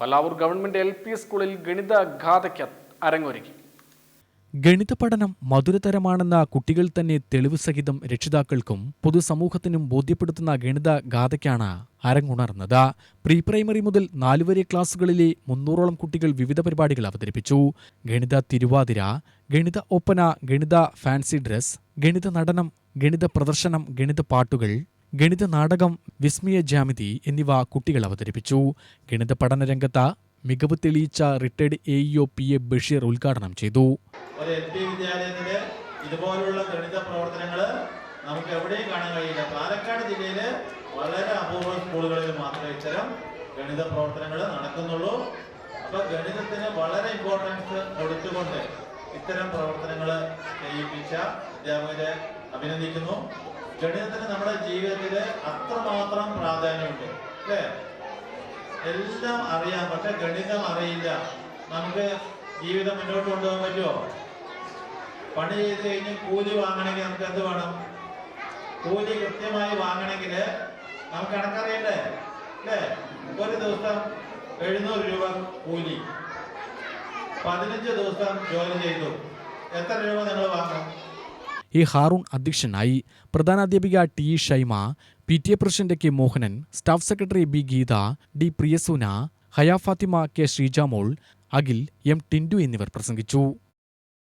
Pallavur government L P സ്കൂളിൽ ഗണിത ഗാഥയ്ക്ക് അരങ്ങൊരുക്കി. ഗണിത പഠനം മധുരതരമാണെന്ന കുട്ടികൾ തന്നെ തെളിവ് സഹിതം രക്ഷിതാക്കൾക്കും പൊതുസമൂഹത്തിനും ബോധ്യപ്പെടുത്തുന്ന ഗണിത ഗാഥയ്ക്കാണ് അരങ്ങുണർന്നത്. പ്രീ പ്രൈമറി മുതൽ നാലുവരെ ക്ലാസുകളിലെ മുന്നൂറോളം കുട്ടികൾ വിവിധ പരിപാടികൾ അവതരിപ്പിച്ചു. ഗണിത തിരുവാതിര ഗണിത ഒപ്പന ഗണിത ഫാൻസി ഡ്രസ് ഗണിത നടനം ഗണിത പ്രദർശനം ഗണിത പാട്ടുകൾ ഗണിത നാടകം വിസ്മയ ജാമിതി എന്നിവ കുട്ടികൾ അവതരിപ്പിച്ചു. ഗണിത പഠന രംഗത്ത് മികവ് തെളിയിച്ച retired A EO P A Basheer ഉദ്ഘാടനം ചെയ്തു. ഒരു എൽ ഇതുപോലുള്ള ഗണിത പ്രവർത്തനങ്ങൾ നമുക്ക് എവിടെയും കാണാൻ കഴിയില്ല. പാലക്കാട് ജില്ലയിൽ വളരെ അപൂർവ സ്കൂളുകളിൽ മാത്രമേ ഇത്തരം ഗണിത പ്രവർത്തനങ്ങൾ നടക്കുന്നുള്ളൂ. അപ്പൊ ഗണിതത്തിന് വളരെ ഇമ്പോർട്ടൻസ് കൊടുത്തുകൊണ്ട് ഇത്തരം പ്രവർത്തനങ്ങൾ ചെയ്യിപ്പിച്ച അധ്യാപകരെ അഭിനന്ദിക്കുന്നു. ഗണിതത്തിന് നമ്മുടെ ജീവിതത്തിൽ അത്രമാത്രം പ്രാധാന്യമുണ്ട് അല്ലേ? എല്ലാം അറിയാം പക്ഷെ ഗണിതം അറിയില്ല. നമുക്ക് ജീവിതം മുന്നോട്ട് കൊണ്ടുപോകാൻ പറ്റുമോ? പണി ചെയ്ത് കഴിഞ്ഞ് കൂലി വാങ്ങണമെങ്കിൽ നമുക്ക് എന്ത് വേണം? കൂലി കൃത്യമായി വാങ്ങണമെങ്കിൽ നമുക്ക് കണക്കറിയണ്ടേ? അല്ലേ? ഒരു ദിവസം എഴുന്നൂറ് രൂപ കൂലി. പതിനഞ്ച് ദിവസം ജോലി ചെയ്തു. എത്ര രൂപ നിങ്ങൾ വാങ്ങും? എ ഹാറൂൺ അധ്യക്ഷനായി പ്രധാനാധ്യാപിക T Shaima P T A president K Mohanan staff secretary B Geetha D Priyasoona Haya Fathima K Sreejamol Akhil M Tindu എന്നിവർ പ്രസംഗിച്ചു.